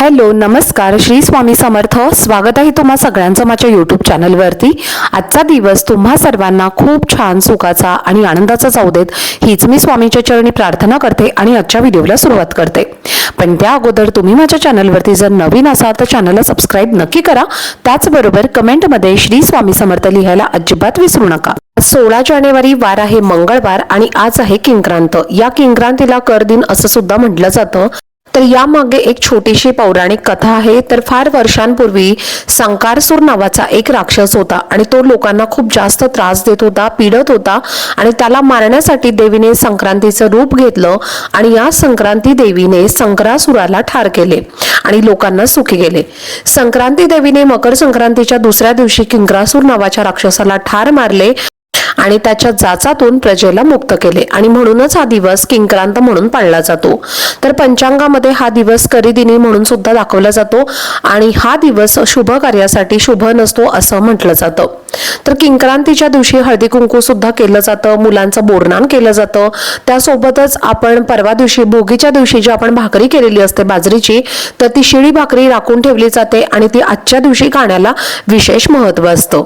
Hello नमस्कार. श्री स्वामी समर्थ. स्वागत आहे तुम्हा सगळ्यांचं माझ्या यूट्यूब चॅनलवरती आजचा दिवस तुम्हा सर्वांना खूप छान सुखाचा आणि आनंदाचा जाऊ देत. हीच मी स्वामीच्या चरणी प्रार्थना करते आणि आजच्या व्हिडिओला सुरुवात करते. पण त्या अगोदर तुम्ही माझ्या चॅनलवरती जर नवीन असाल तर चॅनलला सबस्क्राईब नक्की करा. त्याचबरोबर कमेंटमध्ये श्री स्वामी समर्थ लिहायला अजिबात विसरू नका. सोळा जानेवारी वार आहे मंगळवार आणि आज आहे किंक्रांत. या किंक्रांतीला कर दिन असं सुद्धा म्हटलं जातं. तर यामागे एक छोटीशी पौराणिक कथा आहे. तर फार वर्षांपूर्वी संकारसूर नावाचा एक राक्षस होता आणि तो लोकांना खूप जास्त त्रास देत होता पिडत होता आणि त्याला मारण्यासाठी देवीने संक्रांतीचं रूप घेतलं आणि या संक्रांती देवीने संक्रासुराला ठार केले आणि लोकांना सुखी गेले संक्रांती देवीने मकर संक्रांतीच्या दुसऱ्या दिवशी किंक्रासूर नावाच्या राक्षसाला ठार मारले. आणि त्याच्या जाचातून प्रजेला मुक्त केले. आणि म्हणूनच हा दिवस किंक्रांत म्हणून पाळला जातो. तर पंचांगामध्ये हा दिवस करीदिनी म्हणून सुद्धा दाखवला जातो. आणि हा दिवस शुभ कार्यासाठी शुभ नसतो असं म्हटलं जातं. तर किंक्रांतीच्या दिवशी हळदी कुंकू सुद्धा केलं जातं. मुलांचं बोरनान केलं जातं. त्यासोबतच आपण परवा दिवशी भोगीच्या दिवशी जी आपण भाकरी केलेली असते बाजरीची तर ती शिळी भाकरी राखून ठेवली जाते आणि ती आजच्या दिवशी खाण्याला विशेष महत्त्व असतं.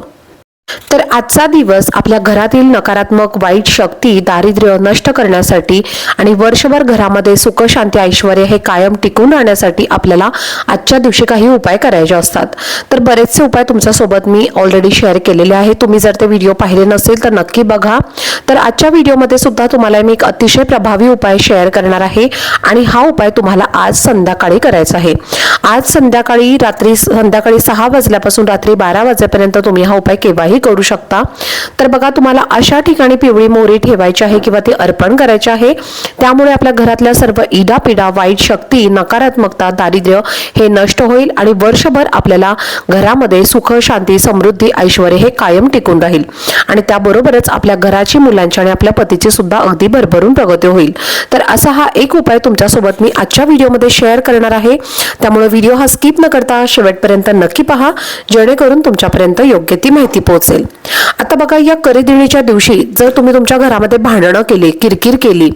तर आजचा दिवस आपल्या घरातील नकारात्मक वाईट शक्ती दारिद्र्य नष्ट करण्यासाठी आणि वर्षभर घरामध्ये सुख शांती ऐश्वर हे कायम टिकून राहण्यासाठी आपल्याला आजच्या दिवशी काही उपाय करायचे असतात. तर बरेचसे उपाय तुमच्यासोबत मी ऑलरेडी शेअर केलेले आहे तुम्ही जर ते व्हिडिओ पाहिले नसेल तर नक्की बघा. तर आजच्या व्हिडिओमध्ये सुद्धा तुम्हाला मी एक अतिशय प्रभावी उपाय शेअर करणार आहे आणि हा उपाय तुम्हाला आज संध्याकाळी करायचा आहे. आज संध्याकाळी रात्री संध्याकाळी सहा वाजल्यापासून रात्री बारा वाजेपर्यंत तुम्ही हा उपाय केव्हाही करू शकता. तर बघा तुम्हाला अशा ठिकाणी पिवळी मोहरी ठेवायची आहे किंवा ती अर्पण करायची आहे. त्यामुळे आपल्या घरातल्या सर्व इडा पिडा वाईट शक्ती नकारात्मकता दारिद्र्य हे नष्ट होईल आणि वर्षभर आपल्याला घरामध्ये सुख शांती समृद्धी ऐश्वर हे कायम टिकून राहील. आणि त्याबरोबरच आपल्या घराची मुलांची आणि आपल्या पतीची सुद्धा अगदी भरभरून प्रगती होईल. तर असा हा एक उपाय तुमच्यासोबत मी आजच्या व्हिडिओमध्ये शेअर करणार आहे. त्यामुळे व्हिडिओ हा स्किप न करता शेवटपर्यंत नक्की पहा. जेणेकरून तुमच्यापर्यंत योग्य ती माहिती पोहोच असेल. आता बघा या करीदिणीच्या दिवशी जर तुम्ही तुमच्या घरामध्ये भांडणं केली किरकिर केली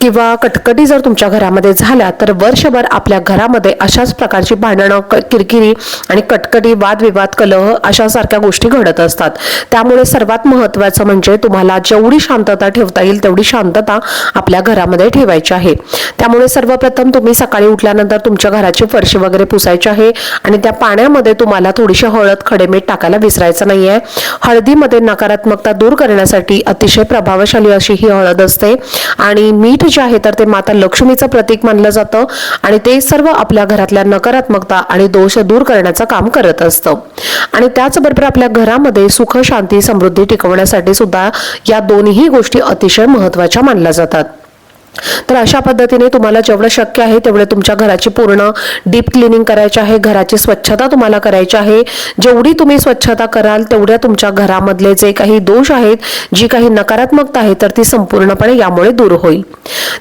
किंवा कटकटी जर तुमच्या घरामध्ये झाल्या तर वर्षभर आपल्या घरामध्ये अशाच प्रकारची भांडणं क- किरकिरी आणि कटकटी वादविवाद कलह अशा सारख्या गोष्टी घडत असतात. त्यामुळे सर्वात महत्त्वाचं म्हणजे तुम्हाला जेवढी शांतता ठेवता येईल तेवढी शांतता आपल्या घरामध्ये ठेवायची आहे. त्यामुळे सर्वप्रथम तुम्ही सकाळी उठल्यानंतर तुमच्या घराची फरशी वगैरे पुसायची आहे आणि त्या पाण्यामध्ये तुम्हाला थोडीशी हळद खडेमीठ टाकायला विसरायचं नाही आहे हळदीमध्ये नकारात्मकता दूर करण्यासाठी अतिशय प्रभावशाली अशी ही हळद असते. आणि मीठ जे आहे तर ते माता लक्ष्मीचं प्रतीक मानलं जातं. आणि ते सर्व आपल्या घरातल्या नकारात्मकता आणि दोष दूर करण्याचं काम करत असतं. आणि त्याचबरोबर आपल्या घरामध्ये सुख शांती समृद्धी टिकवण्यासाठी सुद्धा या दोन्ही गोष्टी अतिशय महत्त्वाच्या मानल्या जातात. तर अशा पद्धतीने तुम्हाला जेवढं शक्य आहे तेवढे तुमच्या घराची पूर्ण डीप क्लिनिंग करायची आहे घराची स्वच्छता तुम्हाला करायची आहे. जेवढी तुम्ही स्वच्छता कराल तेवढ्या तुमच्या घरामधले जे काही दोष आहेत जी काही नकारात्मकता आहे तर ती संपूर्णपणे यामुळे दूर होईल.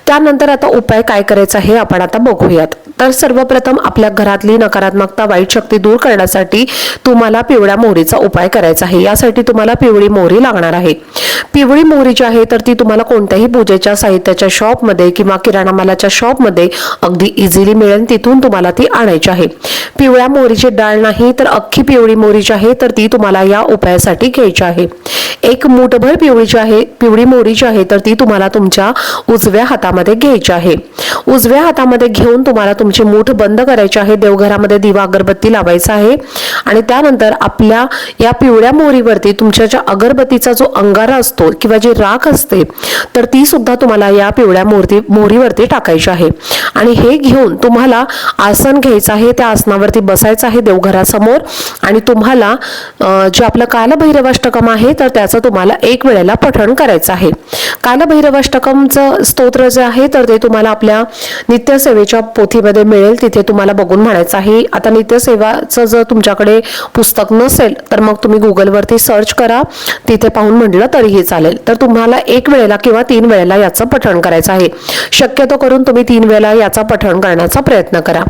त्यानंतर आता उपाय काय करायचा हे आपण आता बघूयात. तर सर्वप्रथम आपल्या घरातली नकारात्मकता वाईट शक्ती दूर करण्यासाठी तुम्हाला पिवळ्या मोहरीचा उपाय करायचा आहे. यासाठी तुम्हाला पिवळी मोहरी लागणार आहे. पिवळी मोहरी जी आहे तर ती तुम्हाला कोणत्याही पूजेच्या साहित्याच्या शॉप मध्ये किंवा किराणा मालाच्या शॉपमध्ये अगदी इझिली मिळेल. तिथून तुम्हाला ती आणायची आहे. पिवळ्या मोहरीची डाळ नाही तर अख्खी पिवळी मोहरी जी आहे तर ती तुम्हाला या उपायासाठी घ्यायची आहे. एक मुठभर पिवळी जी आहे पिवळी मोहरी जी आहे तर ती तुम्हाला तुमच्या उजव्या हातामध्ये घ्यायची आहे. उजव्या हातामध्ये घेऊन तुम्हाला तुमची मूठ बंद करायची आहे. देवघरामध्ये दिवा अगरबत्ती लावायचा आहे. आणि त्यानंतर आपल्या या पिवळ्या मोहरीवरती तुमच्या ज्या अगरबत्तीचा जो अंगारा असतो किंवा जी राख असते तर ती सुद्धा तुम्हाला या पिवळ्या मोहरी मोहरीवरती टाकायची आहे. आणि हे घेऊन तुम्हाला आसन घ्यायचं आहे. त्या आसनावरती बसायचं आहे देवघरासमोर. आणि तुम्हाला जे आपलं कालभैरवाष्टकम आहे तर त्याचं तुम्हाला एक वेळेला पठण करायचं आहे. कालभैरवाष्टकमचं स्तोत्र जे आहे तर ते तुम्हाला आपल्या नित्यसेवेच्या पोथीमध्ये मिळेल तिथे तुम्हाला बघून म्हणायचं आहे. आता नित्यसेवाचं जर तुमच्याकडे पुस्तक नसेल तर मग तुम्ही गुगलवरती सर्च करा. तिथे पाहून म्हटलं तरीही चालेल. तर तुम्हाला एक वेळेला किंवा तीन वेळेला याचं पठण करायचं आहे. शक्यतो करून तुम्ही तीन वेळेला याचा पठण करण्याचा प्रयत्न करा.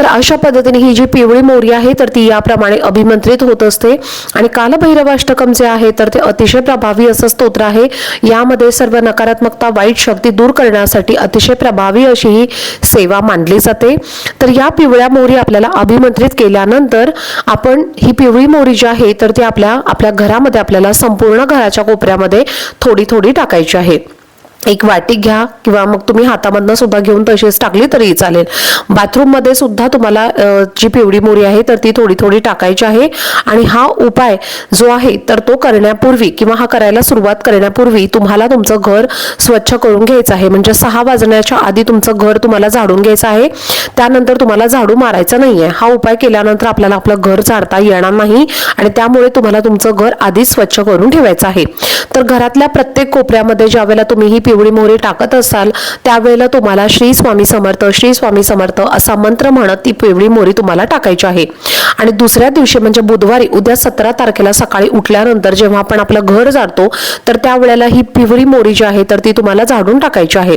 तर अशा पद्धतीने ही जी पिवळी मोरी आहे तर ती याप्रमाणे अभिमंत्रित होत असते. आणि कालभैरवाष्टकम जे आहे तर ते अतिशय प्रभावी असं स्तोत्र आहे. यामध्ये सर्व नकारात्मकता वाईट शक्ती दूर करण्यासाठी अतिशय प्रभावी अशी ही सेवा मानली जाते. तर या पिवळ्या मोहरी आपल्याला अभिमंत्रित केल्यानंतर आपण ही पिवळी मोहरी जी आहे तर ती आपल्या आपल्या घरामध्ये आपल्याला संपूर्ण घराच्या कोपऱ्यामध्ये थोडी थोडी टाकायची आहे. एक वाटी घ्या किंवा मग तुम्ही हातामधनं सुद्धा घेऊन तशीच टाकली तरीही चालेल. बाथरूममध्ये सुद्धा तुम्हाला जी पिवळी मोरी आहे तर ती थोडी थोडी टाकायची आहे. आणि हा उपाय जो आहे तर तो करण्यापूर्वी किंवा हा करायला सुरुवात करण्यापूर्वी तुम्हाला तुमचं घर स्वच्छ करून घ्यायचं आहे. म्हणजे सहा वाजण्याच्या आधी तुमचं घर तुम्हाला झाडून घ्यायचं आहे. त्यानंतर तुम्हाला झाडू मारायचा आहे हा उपाय केल्यानंतर आपल्याला आपलं घर झाडता येणार नाही आणि त्यामुळे तुम्हाला तुमचं घर आधीच स्वच्छ करून ठेवायचं आहे. तर घरातल्या प्रत्येक कोपऱ्यामध्ये ज्या वेळेला तुम्ही ही पिवळी मोहरी टाकत असाल त्यावेळेला तुम्हाला श्री स्वामी समर्थ श्री स्वामी समर्थ असा मंत्र म्हणत ती पिवळी मोहरी तुम्हाला टाकायची आहे. आणि दुसऱ्या दिवशी म्हणजे बुधवारी उद्या सतरा तारखेला सकाळी उठल्यानंतर जेव्हा आपण आपलं घर जातो तर त्यावेळेला ही पिवळी मोरी जी आहे तर ती तुम्हाला झाडून टाकायची आहे.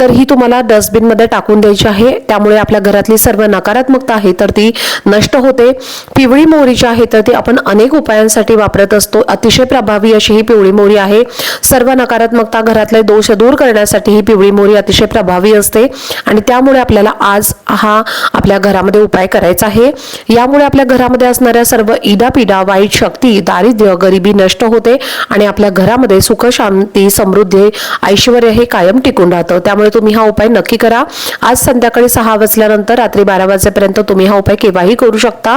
तर ही तुम्हाला डस्टबिनमध्ये टाकून द्यायची आहे. त्यामुळे आपल्या घरातली सर्व नकारात्मकता आहे तर ती नष्ट होते. पिवळी मोहरी जी आहे तर ती आपण अनेक उपायांसाठी वापरत असतो. अतिशय प्रभावी अशी ही पिवळी मोहरी आहे. सर्व नकारात्मकता घरातले दोष दूर करण्यासाठी ही पिवळी मोहरी अतिशय प्रभावी असते आणि त्यामुळे आपल्याला आज हा आपल्या घरामध्ये उपाय करायचा आहे. यामुळे आपल्या घरामध्ये असणाऱ्या सर्व इडापिडा वाईट शक्ती दारिद्र्य गरिबी नष्ट होते आणि आपल्या घरामध्ये सुख शांती समृद्धी ऐश्वर हे कायम टिकून राहतं. त्यामुळे तुम्ही हा उपाय नक्की करा. आज संध्याकाळी सहा वाजल्यानंतर रात्री बारा वाजेपर्यंत तुम्ही हा उपाय केव्हाही करू शकता.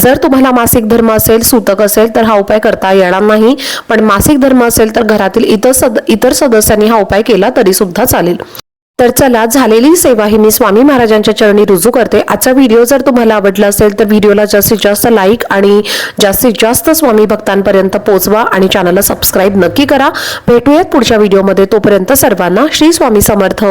जर तुम्हाला मासिक धर्म असेल सूतक असेल तर हा उपाय करता येणार नाही. पण मासिक धर्म असेल तर घरातील इतर सद इतर सदस्यांनी हा उपाय केला तरी सुद्धा चालेल. तर चला झालेली सेवा ही मी स्वामी महाराजांच्या चरणी रुजू करते. आजचा व्हिडिओ जर तुम्हाला आवडला असेल तर व्हिडिओला जास्तीत जास्त लाईक आणि जास्तीत जास्त स्वामी भक्तांपर्यंत पोहोचवा आणि चॅनलला सबस्क्राईब नक्की करा. भेटूयात पुढच्या व्हिडिओमध्ये. तोपर्यंत सर्वांना श्री स्वामी समर्थ.